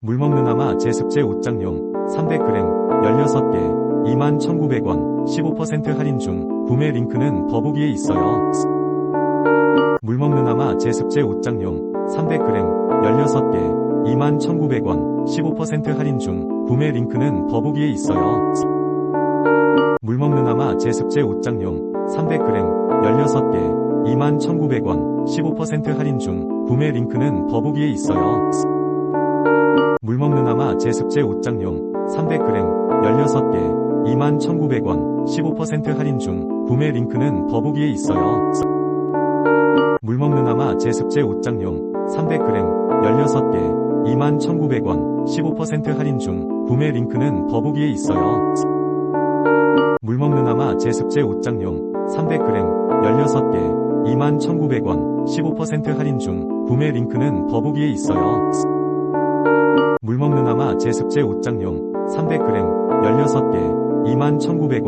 물 먹는 아마 제습제 옷장용 300g 16개 21,900원 15% 할인 중 구매 링크는 더보기에 있어요. 물 먹는 아마 제습제 옷장용 300g 16개 21,900원 15% 할인 중 구매 링크는 더보기에 있어요. 물 먹는 아마 제습제 옷장용 300g 16개 21,900원 15% 할인 중 구매 링크는 더보기에 있어요. 물 먹는 아마 제습제 옷장용 300g 16개 21,900원 15% 할인 중 구매 링크는 더보기에 있어요. 물 먹는 아마 제습제 옷장용 300g 16개 21,900원 15% 할인 중 구매 링크는 더보기에 있어요. 물 먹는 아마 제습제 옷장용 300g 16개 21,900원 15% 할인 중 구매 링크는 더보기에 있어요. 물 먹는 아마 제습제 옷장용 300g 16개 21,900원